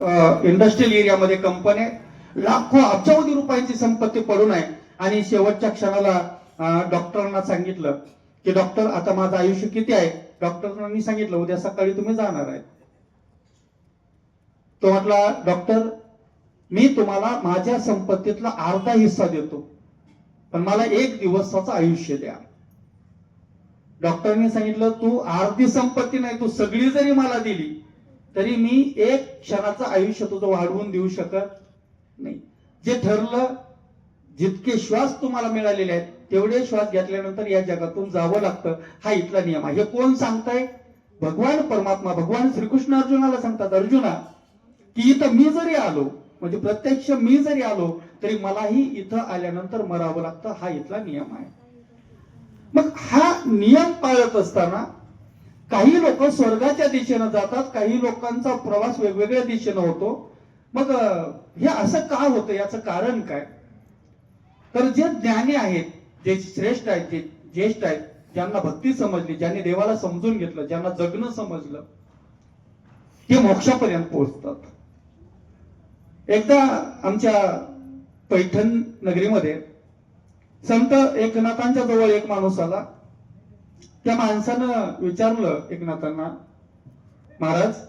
Industrial एरियामध्ये कंपन्या लाखो अब्जावधी रुपयांची संपत्ती पडून आहे आणि शेवटच्या क्षणाला डॉक्टरांना सांगितलं की डॉक्टर आता माझं आयुष्य किती आहे? डॉक्टरांनी सांगितलं उद्या सकाळी तुम्ही जाणार आहे. तो म्हटला डॉक्टर मी तुम्हाला माझ्या संपत्तीतला अर्धा हिस्सा देतो. पण मला एक दिवसाचं आयुष्य द्या. डॉक्टरांनी सांगितलं तू अर्धी संपत्ती नाही तू सगळी जरी मला दिली तरी मी एक क्षणाचं आयुष्य तुझं वाढवून देऊ शकत नाही. जे ठरलं जितके श्वास तुम्हाला मिळालेले आहेत तेवढे श्वास घेतल्यानंतर या जगातून जावं लागतं. हा इथला नियम आहे. हे कोण सांगताय? भगवान परमात्मा भगवान श्रीकृष्ण अर्जुनाला सांगतात अर्जुना की इथं मी जरी आलो म्हणजे प्रत्यक्ष मी जरी आलो तरी मलाही इथं आल्यानंतर मरावं लागतं. हा इथला नियम आहे. मग हा नियम पाळत असताना काही लोक स्वर्गाच्या दिशेनं जातात काही लोकांचा प्रवास वेगवेगळ्या दिशेनं होतो. मग हे असं का होतं? याचं कारण काय? तर जे ज्ञानी आहेत जे श्रेष्ठ आहेत जे ज्येष्ठ आहेत ज्यांना भक्ती समजली ज्यांनी देवाला समजून घेतलं ज्यांना जगणं समजलं ते मोक्षापर्यंत पोहोचतात. एकदा आमच्या पैठण नगरीमध्ये संत एकनाथांच्या जवळ एक माणूस आला. त्या माणसानं विचारलं एकनाथांना महाराज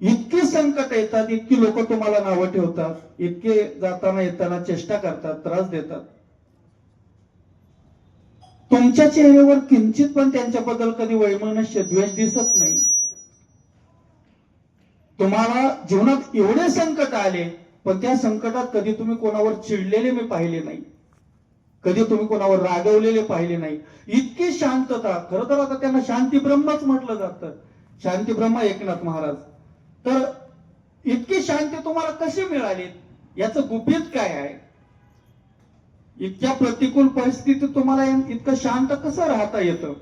इतकी संकट येतात इतकी लोक तुम्हाला नावं ठेवतात इतके जाताना येताना चेष्टा करतात त्रास देतात. तुमच्या चेहऱ्यावर किंचित पण त्यांच्याबद्दल कधी वैमनस्य द्वेष दिसत नाही. तुम्हाला जीवनात एवढे संकट आले पण त्या संकटात कधी तुम्ही कोणावर चिडलेले मी पाहिले नाही. कधी तुम्ही कोणावर रागवलेले पाहिले नाही. इतकी शांतता. खरं तर आता त्यांना शांती ब्रह्मच म्हटलं जातं. शांती ब्रह्म एकनाथ महाराज. तर इतकी शांती तुम्हाला कशी मिळाली? याचं गुपित काय आहे? इतक्या प्रतिकूल परिस्थितीत तुम्हाला इतकं शांत कसं राहता येतं?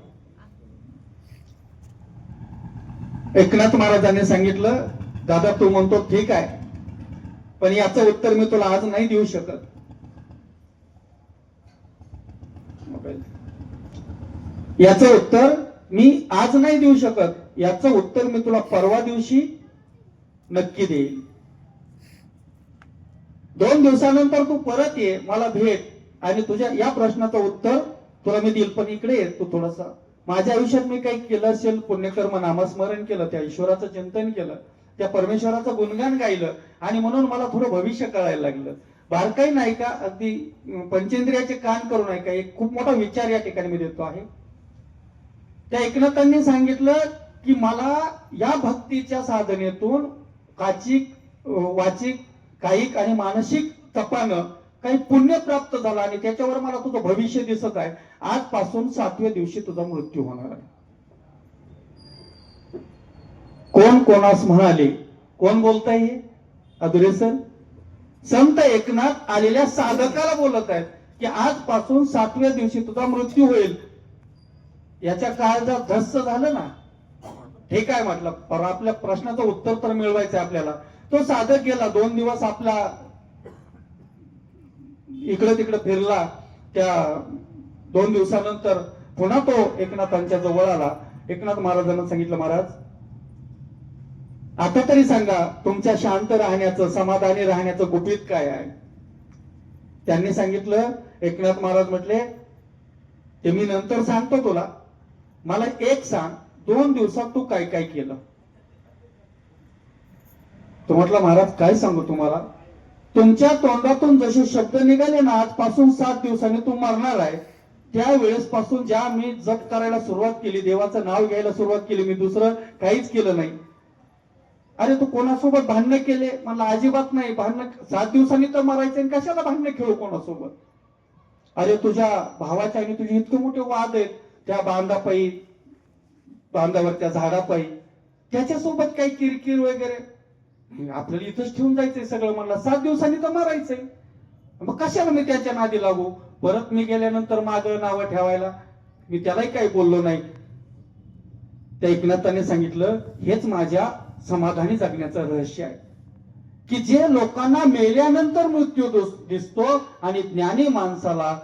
एकनाथ महाराजांनी सांगितलं दादा तू म्हणतो ठीक आहे. पण याचं उत्तर मी तुला आज नाही देऊ शकत. याचं उत्तर मी आज नाही देऊ शकत. याचं उत्तर मी तुला परवा दिवशी नक्की देईल दोन दिवसानंतर तू परत ये मला भेट आणि तुझ्या या प्रश्नाचं उत्तर तुला मी देईल. पण इकडे ये तू थोडासा. माझ्या आयुष्यात मी काही केलं असेल पुण्यकर्म नामस्मरण केलं त्या ईश्वराचं चिंतन केलं त्या परमेश्वराचं गुणगान गायलं आणि म्हणून मला थोडं भविष्य कळायला लागलं. बारकाई नाही का? अगदी पंचेंद्रियाचे कान करून ऐका एक खूप मोठा विचार या ठिकाणी मी देतो आहे. त्या एकनाथांनी सांगितलं की मला या भक्तीच्या साधनेतून काचिक वाचिक कायिक आणि मानसिक तपानं काही पुण्य प्राप्त झालं आणि त्याच्यावर मला तुझं भविष्य दिसत आहे. आजपासून सातव्या दिवशी तुझा मृत्यू होणार आहे. कोण कोणास म्हणाले? कोण बोलताय हे? अधुरे सर? संत एकनाथ आलेल्या साधकाला बोलत आहेत की आजपासून सातव्या दिवशी तुझा मृत्यू होईल. याच्या काळजात धस्त झालं ना? ठीक आहे म्हटलं? पर आपल्या प्रश्नाचं उत्तर तर मिळवायचं आहे आपल्याला. तो साधक गेला दोन दिवस आपला इकडं तिकडं फिरला. त्या दोन दिवसानंतर पुन्हा तो एकनाथांच्या जवळ आला. एकनाथ महाराजांना सांगितलं महाराज आता तरी सांगा तुमच्या शांत राहण्याचं समाधानी राहण्याचं गुपित काय आहे? त्यांनी सांगितलं एकनाथ महाराज म्हटले ते मी नंतर सांगतो तुला. मला एक सांग दोन दिवसात तू काय काय केलं? तो म्हटला महाराज काय सांगू तुम्हाला? तुमच्या तोंडातून जसे शब्द निघाले ना आजपासून सात दिवसांनी तू मरणार आहे. त्यावेळेस पासून ज्या मी जप करायला सुरुवात केली देवाचं नाव घ्यायला सुरुवात केली मी दुसरं काहीच केलं नाही. अरे तू कोणासोबत भांडणं केले? मला अजिबात नाही. भांडणं सात दिवसांनी तर मरायचे आणि कशाला भांडणं खेळू कोणासोबत? अरे तुझ्या भावाच्या आणि तुझे इतके मोठे वाद आहेत. त्या बांधापायी बांधावरच्या झाडापायी. त्याच्यासोबत काही किरकिर वगैरे? आपल्याला इथंच ठेवून जायचंय सगळं म्हणलं. सात दिवसांनी तर मारायचंय. मग कशाला मी त्याच्या नादी लागू? परत मी गेल्यानंतर माझं नावं ठेवायला? मी त्यालाही काही बोललो नाही. त्या एकनाथाने सांगितलं हेच माझ्या समाधानी जगण्याचं रहस्य आहे. की जे लोकांना मेल्यानंतर मृत्यू दिसतो आणि ज्ञानी माणसाला